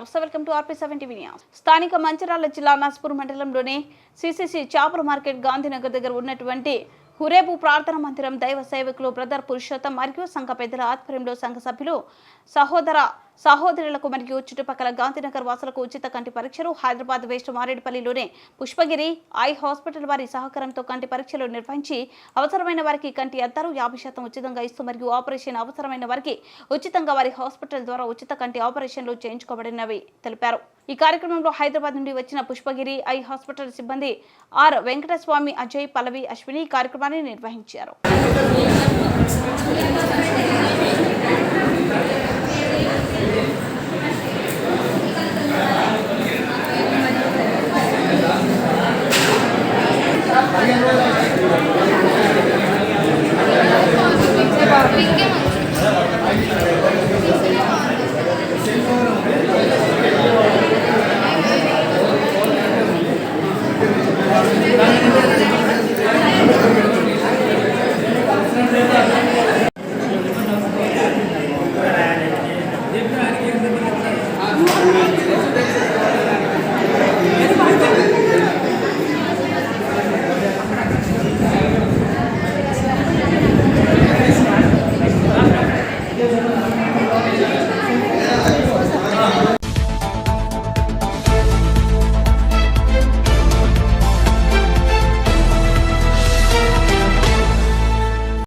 నమస్తే welcome to RP seventy news. స్థానిక మంచిరాల జిల్లా నాస్పూర్ మండలంలోని సిసిసి చేపల మార్కెట్ గాంధీనగర్ దగ్గర ఉన్నటువంటి హురేబు ప్రార్థన మందిరం దైవ సేవకులు బ్రదర్ పురుషోత్తం మరియు సంఘ పెద్దల ఆధ్వర్యంలో సంఘ సభ్యులు సహోదర సహోదరులకు మరియు చుట్టుపక్కల గాంధీనగర్ వాసులకు ఉచిత కంటి పరీక్షలు హైదరాబాద్ వెస్ట్ మారేడుపల్లిలోని పుష్పగిరి ఐ హాస్పిటల్ వారి సహకారంతో కంటి పరీక్షలు నిర్వహించి అవసరమైన వారికి కంటి అద్దాలు యాభై శాతం ఉచితంగా ఇస్తూ మరియు ఆపరేషన్ అవసరమైన వారికి ఉచితంగా వారి హాస్పిటల్ ద్వారా ఉచిత కంటి ఆపరేషన్లు చేయించుకోబడినవి తెలిపారు. ఈ కార్యక్రమంలో హైదరాబాద్ నుండి వచ్చిన పుష్పగిరి ఐ హాస్పిటల్ సిబ్బంది ఆర్ వెంకటస్వామి అజయ్ పల్లవి అశ్విని కార్యక్రమాన్ని నిర్వహించారు.